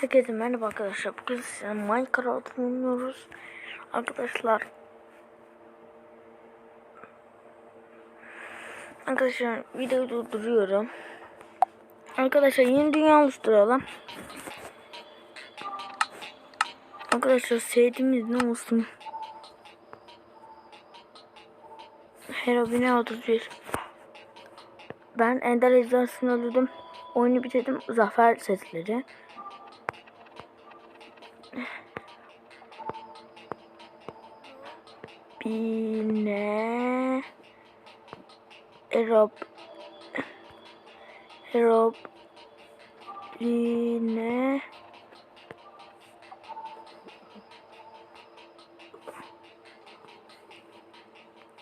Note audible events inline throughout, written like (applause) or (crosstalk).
Herkese merhaba arkadaşlar. Bugün size Minecraft oynuyoruz. Arkadaşlar. Arkadaşlar videoyu durduruyorum. Arkadaşlar yeni dünya oluşturalım. Arkadaşlar sevdiğimiz ne olsun? Herobine 31. Ben Ender Ejderhası'nı öldürdüm. Oyunu bitirdim. Zafer sesleri. Bine Erop Erop Line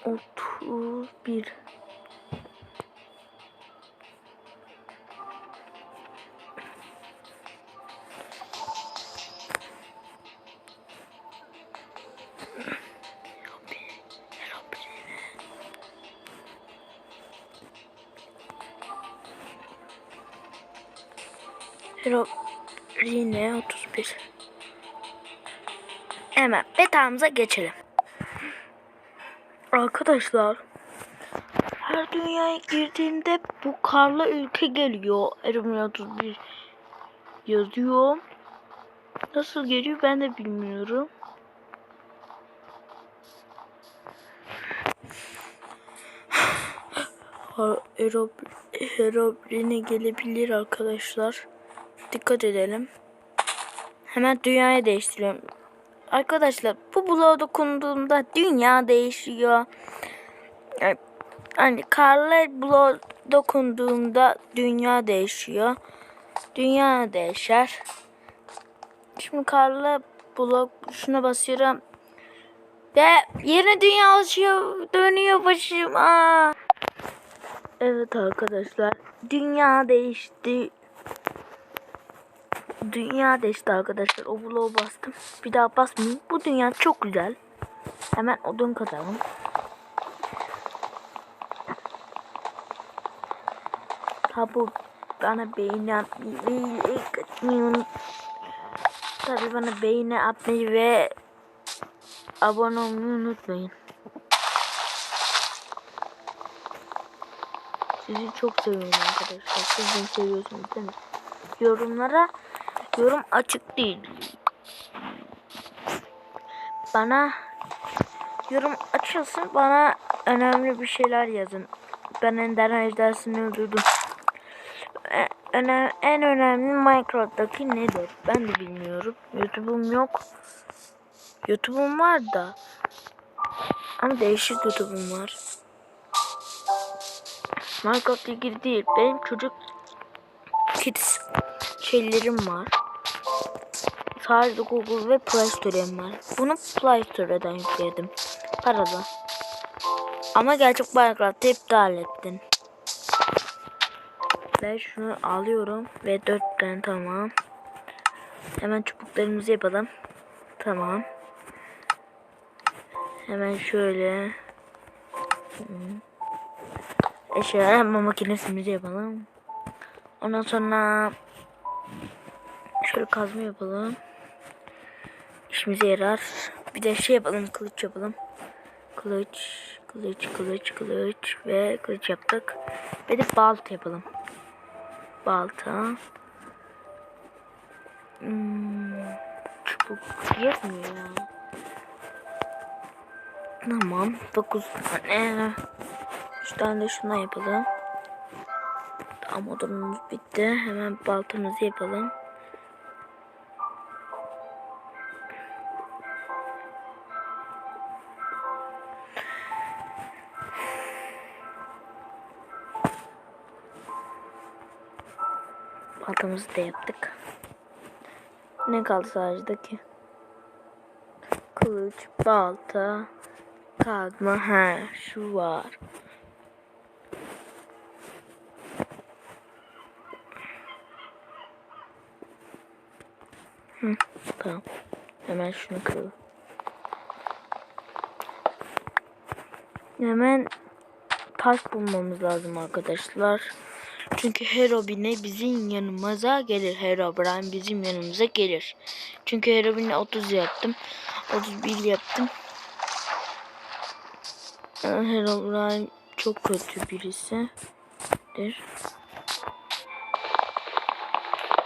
Otuz bir Line 31 Hemen beta'mıza geçelim. Arkadaşlar her dünyaya girdiğimde bu karlı ülke geliyor. Eromine 31 yazıyor. Nasıl geliyor ben de bilmiyorum. (sighs) Herobrine gelebilir arkadaşlar. Dikkat edelim. Hemen dünyayı değiştiriyorum. Arkadaşlar bu bloğa dokunduğumda dünya değişiyor. Yani, karlı bloğa dokunduğumda dünya değişiyor. Dünya değişer. Şimdi karlı blok şuna basıyorum. Ve yeni dünya oluşuyor. Dönüyor başım. Aa. Evet arkadaşlar. Dünya değişti. Dünya değişti arkadaşlar. O bloğu bastım. Bir daha basmayayım. Bu dünya çok güzel. Hemen odun kazalım. Ha bu bana beğeni atmayı Tabi bana beğeni atmayı ve abone olmayı unutmayın. Sizi çok seviyorum arkadaşlar. Siz seviyorsunuz değil mi? Yorumlara yorum açık değil. Bana yorum açılsın. Bana önemli bir şeyler yazın. Ben Ender Ejderhası'nı öldürdüm. E, en önemli Minecraft'taki nedir? Ben de bilmiyorum. YouTube'um yok. YouTube'um var da. Ama değişik YouTube'um var. Minecraft'la ilgili değil. Benim çocuk kids şeylerim var. Sadece Google ve Play Store'm var. Bunu Play Store'dan yükledim. Paralı. Ama gerçek Minecraft'ı iptal ettin. Ben şunu alıyorum ve 4 tane tamam. Hemen çubuklarımızı yapalım. Tamam. Hemen şöyle. Eşya yapma makinesimizi yapalım. Ondan sonra şöyle kazma yapalım. İşimize yarar. Bir de şey yapalım, kılıç yapalım. Kılıç, kılıç, kılıç, kılıç ve kılıç yaptık. Ve de balta yapalım. Balta. Hmm, çubuk yetmiyor ya. Tamam. 9 tane. 3 tane de şundan yapalım. Tamam odamız bitti. Hemen baltamızı yapalım. Baltamızı da yaptık. Ne kaldı sadece ki? Kılıç, balta, kazma. Ha, şu var. Hı, tamam. Hemen şunu kıralım. Hemen taş bulmamız lazım arkadaşlar. Çünkü Herobrine bizim yanımıza gelir. Herobrine bizim yanımıza gelir. Çünkü Herobrine 30 yaptım. 31 yaptım. Ee, Herobrine çok kötü birisidir.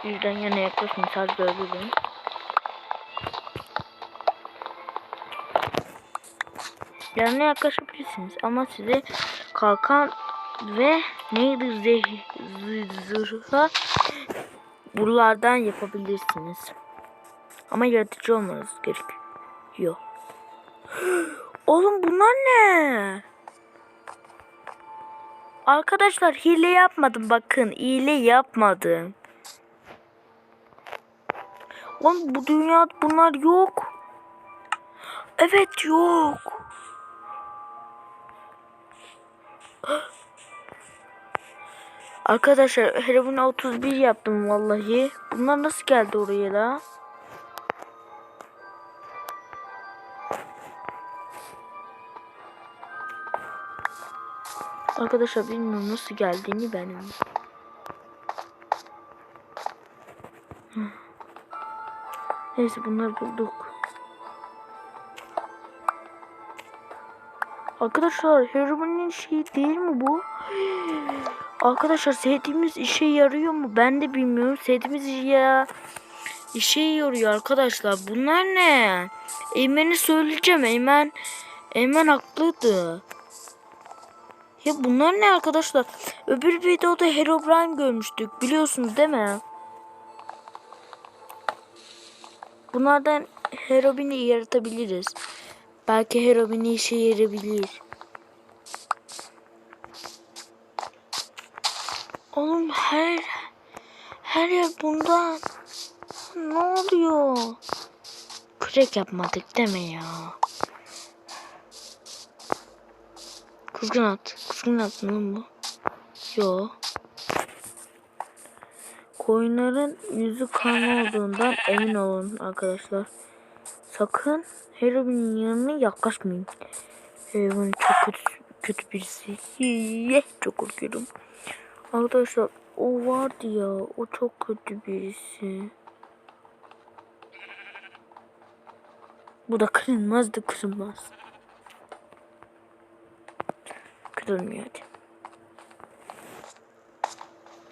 Yüzden yana yaklaşmayın. Sadece öldürün. Yanına yaklaşabilirsiniz ama size kalkan ve neydi zırha buralardan yapabilirsiniz. Ama yaratıcı olmanız gerekiyor. (gasps) Oğlum bunlar ne? Arkadaşlar hile yapmadım bakın hile yapmadım. Oğlum bu dünyada bunlar yok. Evet yok. (gasps) Arkadaşlar Herobrine 31 yaptım vallahi. Bunlar nasıl geldi oraya da? Arkadaşlar bilmiyorum nasıl geldiğini benim. Neyse bunları bulduk. Arkadaşlar Herobrine'in şeyi değil mi bu? (gasps) Arkadaşlar sevdiğimiz işe yarıyor mu? Ben de bilmiyorum. Sevdiğimiz ya işe yarıyor arkadaşlar. Bunlar ne? Eymen'i söyleyeceğim. Eymen Eymen haklıydı. Ya bunlar ne arkadaşlar? Öbür videoda Herobrine görmüştük. Biliyorsunuz değil mi? Bunlardan Herobrine'i yaratabiliriz. Belki Herobrine işe yarayabilir. Oğlum her her yer bundan. Ne oluyor? Kürek yapmadık deme ya. Kızgın at. Kızgın at mı bu? Yo. Koyunların yüzü kan olduğundan emin olun arkadaşlar. Sakın Herobrine'in yanına yaklaşmayın. Herobrine çok kötü, kötü birisi. Çok korkuyorum. Arkadaşlar o vardı ya o çok kötü birisi. Bu da kırılmazdı kırılmaz. Kırılmıyor hadi.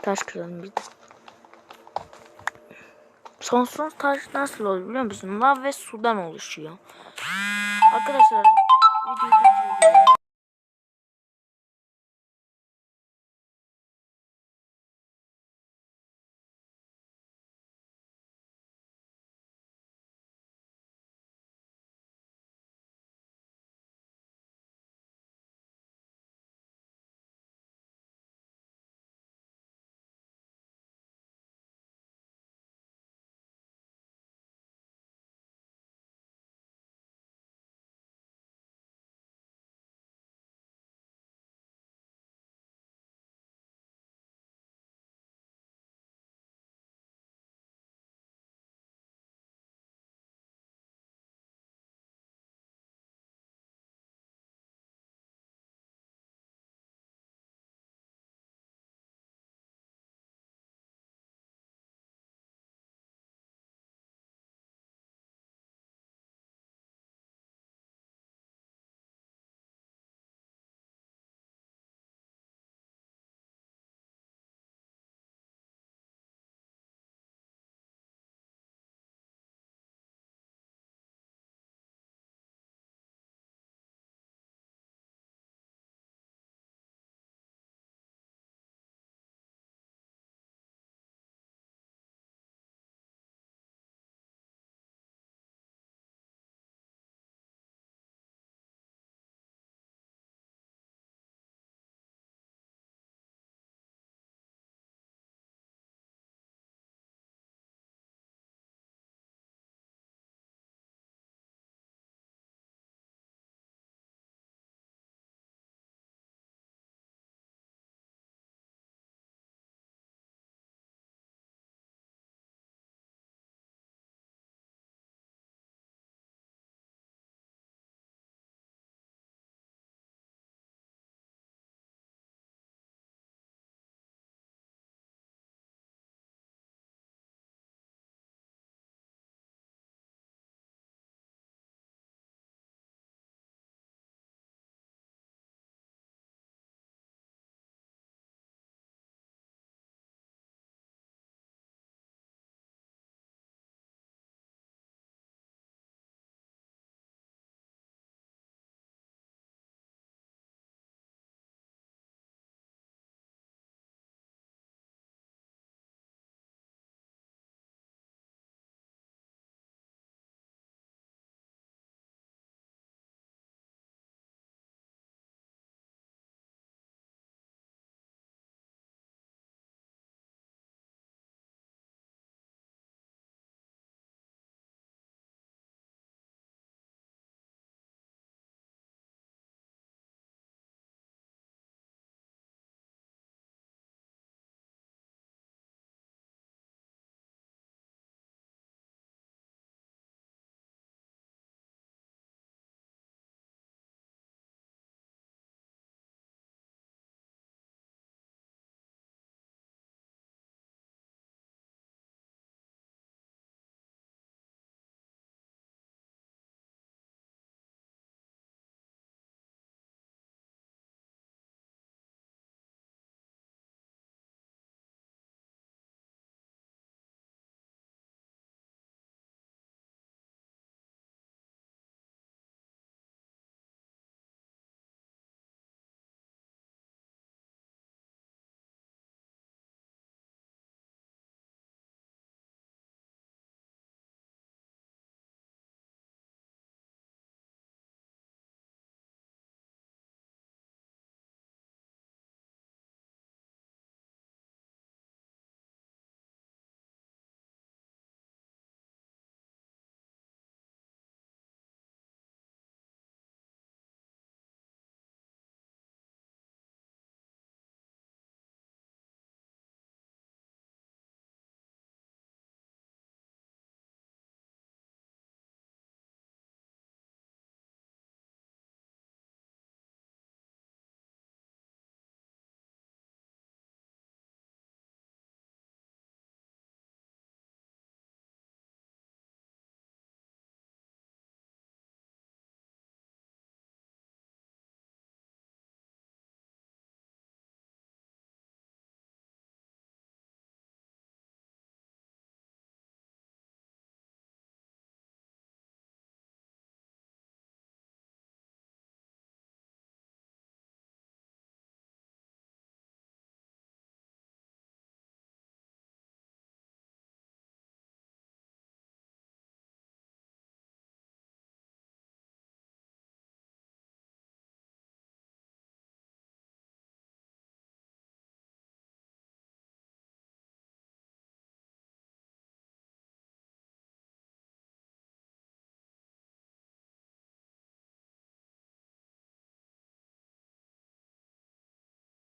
Taş kıralım biz de. Sonsuz taş nasıl olur biliyor musun? Lav ve sudan oluşuyor. Arkadaşlar